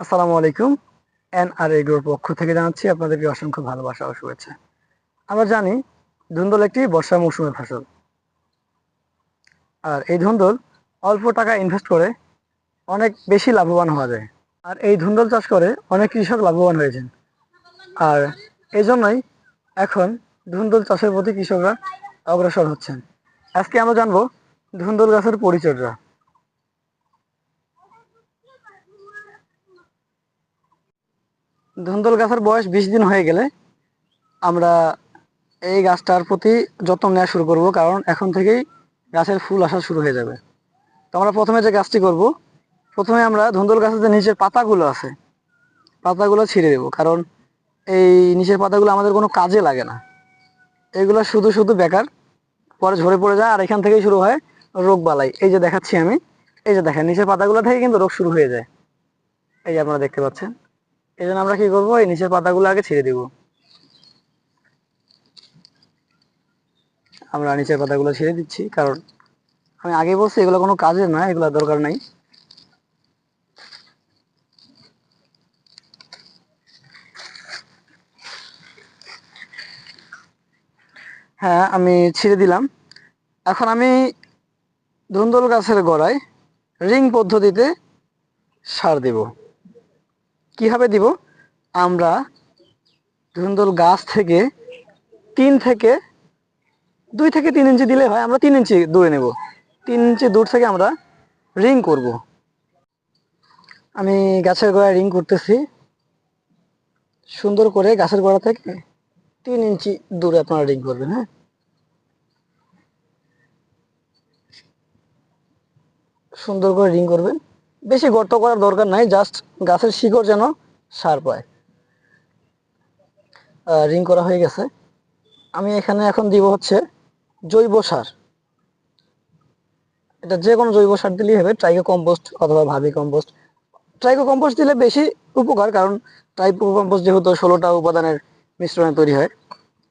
আসসালামু আলাইকুম এন আর এগ্রোর পক্ষ থেকে জানাচ্ছি আপনাদেরকে অসংখ্য ভালোবাসা ও শুভেচ্ছা। আমরা জানি ধুন্দল একটি বর্ষা মৌসুমের ফসল। আর এই ধুন্দল অল্প টাকা ইনভেস্ট করে অনেক বেশি লাভবান হওয়া যায়। আর এই ধুন্দল চাষ করে অনেক কৃষক লাভবান হয়েছেন। আর এই জন্যই এখন ধুন্দল চাষের প্রতি কৃষকরা অগ্রসর হচ্ছেন। আজকে আমরা জানব ধুন্দল গাছের পরিচর্যা। ধুন্দল গাছের বয়স বিশ দিন হয়ে গেলে আমরা এই গাছটার প্রতি যত্ন নেওয়া শুরু করব, কারণ এখন থেকেই গাছের ফুল আসা শুরু হয়ে যাবে। তো আমরা প্রথমে যে গাছটি করব, প্রথমে আমরা ধুন্দল গাছের যে নিচের পাতাগুলো আছে, পাতাগুলো ছিঁড়ে দেবো, কারণ এই নিচের পাতাগুলো আমাদের কোনো কাজে লাগে না। এগুলো শুধু শুধু বেকার, পরে ঝরে পড়ে যায়, আর এখান থেকেই শুরু হয় রোগ বালাই। এই যে দেখাচ্ছি আমি, এই যে দেখেন, নিচের পাতাগুলো থেকে কিন্তু রোগ শুরু হয়ে যায়। এই যে আপনারা দেখতে পাচ্ছেন। এই জন্য আমরা কি করব? এই নিচের পাতাগুলো আগে ছেড়ে দিব। আমরা নিচের পাতাগুলো ছেড়ে দিচ্ছি, কারণ আমি আগে বলছি এগুলো কোনো কাজের না এগুলো দরকার নাই। হ্যাঁ আমি ছিঁড়ে দিলাম। এখন আমি ধুন্দল গাছের গোড়ায় রিং পদ্ধতিতে সার দেব। কীভাবে দিব? আমরা ধুন্দল গাছ থেকে তিন থেকে দুই থেকে তিন ইঞ্চি দিলে হয়, আমরা তিন ইঞ্চি দূরে নেব। তিন ইঞ্চি দূর থেকে আমরা রিং করব। আমি গাছের গোড়ায় রিং করতেছি। সুন্দর করে গাছের গোড়া থেকে তিন ইঞ্চি দূরে আপনারা রিং করবেন হ্যাঁ? সুন্দর করে রিং করবেন। বেশি গর্ত করার দরকার নাই জাস্ট গাছের শিকড় যেন সার পায়। রিং করা হয়ে গেছে। আমি এখানে এখন দিব হচ্ছে জৈব সার। এটা যে কোনো জৈব সার দিলেই হবে ট্রাইকো কম্পোস্ট অথবা ভাবি কম্পোস্ট ট্রাইকো কম্পোস্ট দিলে বেশি উপকার, কারণ ট্রাইকো কম্পোস্ট যেহেতু ষোলোটা উপাদানের মিশ্রণে তৈরি হয়।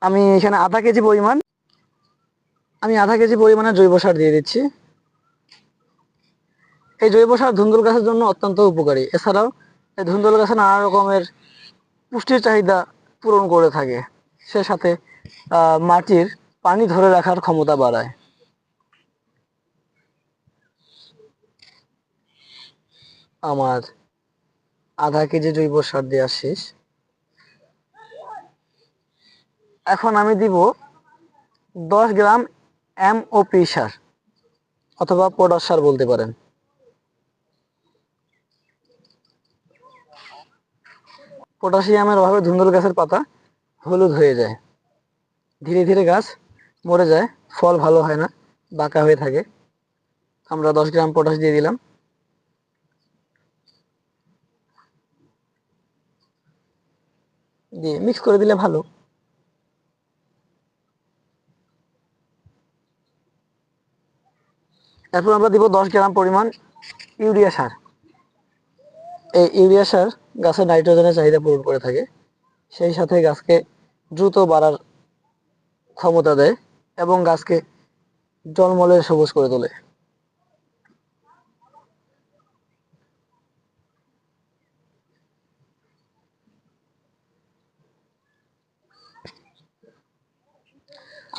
আমি এখানে আধা কেজি পরিমাণ, আমি আধা কেজি পরিমাণে জৈব সার দিয়ে দিচ্ছি। এই জৈব সার ধুন্দুল গাছের জন্য অত্যন্ত উপকারী। এছাড়াও এই ধুন্দুল গাছে নানা রকমের পুষ্টির চাহিদা পূরণ করে থাকে। সে সাথে মাটির পানি ধরে রাখার ক্ষমতা বাড়ায়। আমার আধা কেজি জৈব সার দেওয়া শেষ। এখন আমি দিব দশ গ্রাম এমওপি সার, অথবা পটাশ সার বলতে পারেন। পটাশিয়ামের অভাবে ধুন্দুল গাছের পাতা হলুদ হয়ে যায়। ধীরে ধীরে গাছ মরে যায়, ফল ভালো হয় না, বাঁকা হয়ে থাকে। আমরা দশ গ্রাম পটাশ দিয়ে দিলাম। দিয়ে মিক্স করে দিলে ভালো। এরপর আমরা দিব দশ গ্রাম পরিমাণ ইউরিয়া সার। এই ইউরিয়া সার গাছের নাইট্রোজেনের চাহিদা পূরণ করে থাকে। সেই সাথে গাছকে দ্রুত বাড়ার ক্ষমতা দেয় এবং গাছকে জলমলে সবুজ করে তোলে।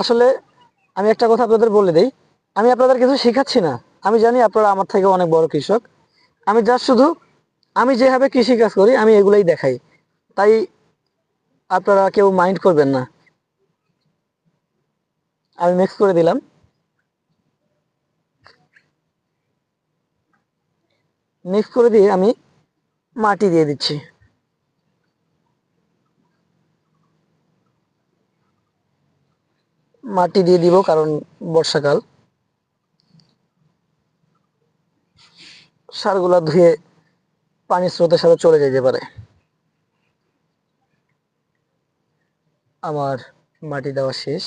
আসলে আমি একটা কথা আপনাদের বলে দিই, আমি আপনাদের কিছু শেখাচ্ছি না। আমি জানি আপনারা আমার থেকে অনেক বড় কৃষক। আমি জাস্ট শুধু আমি যেভাবে কৃষি কাজ করি, আমি এগুলাই দেখাই। তাই আপনারা কেউ মাইন্ড করবেন না। আমি মিক্স করে দিলাম। মিক্স করে দিয়ে আমি মাটি দিয়ে দিচ্ছি। মাটি দিয়ে দিব কারণ বর্ষাকাল। সারগুলা ধুয়ে পানির স্রোতের সাথে চলে যেতে পারে। আমার মাটি দেওয়া শেষ।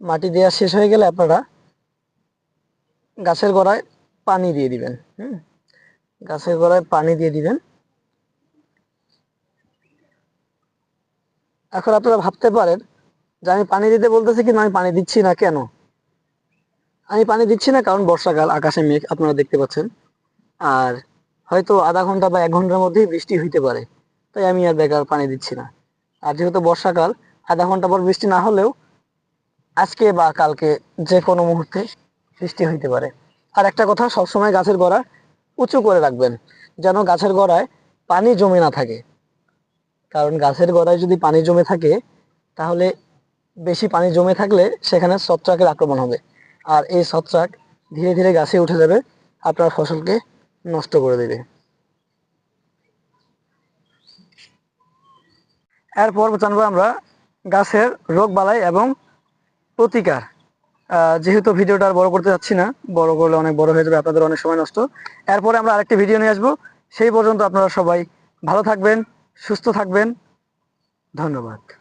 মাটি দেওয়া শেষ হয়ে গেলে আপনারা গাছের গোড়ায় পানি দিয়ে দিবেন, হুম? গাছের গোড়ায় পানি দিয়ে দিবেন। এখন আপনারা ভাবতে পারেন যে আমি পানি দিতে বলতেছি কিন্তু আমি পানি দিচ্ছি না কেন? আমি পানি দিচ্ছি না কারণ বর্ষাকাল, আকাশে মেঘ, আপনারা দেখতে পাচ্ছেন। আর হয়তো আধা ঘণ্টা বা এক ঘণ্টার মধ্যেই বৃষ্টি হইতে পারে। তাই আমি আর বেকার পানি দিচ্ছি না। আর যেহেতু বর্ষাকাল, আধা ঘণ্টা পর বৃষ্টি না হলেও আজকে বা কালকে যে কোনো মুহূর্তে বৃষ্টি হইতে পারে। আর একটা কথা, সবসময় গাছের গোড়া উঁচু করে রাখবেন, যেন গাছের গোড়ায় পানি জমে না থাকে। কারণ গাছের গোড়ায় যদি পানি জমে থাকে, তাহলে বেশি পানি জমে থাকলে সেখানে ছত্রাকের আক্রমণ হবে। আর এই ছত্রাক ধীরে ধীরে গাছে উঠে যাবে, আপনার ফসলকে নষ্ট করে দেবে। এরপর জানব আমরা গাছের রোগ বালাই এবং প্রতিকার। যেহেতু ভিডিওটা আর বড় করতে যাচ্ছি না, বড় করলে অনেক বড় হয়ে যাবে, আপনাদের অনেক সময় নষ্ট। এরপরে আমরা আরেকটি ভিডিও নিয়ে আসব। সেই পর্যন্ত আপনারা সবাই ভালো থাকবেন, সুস্থ থাকবেন। ধন্যবাদ।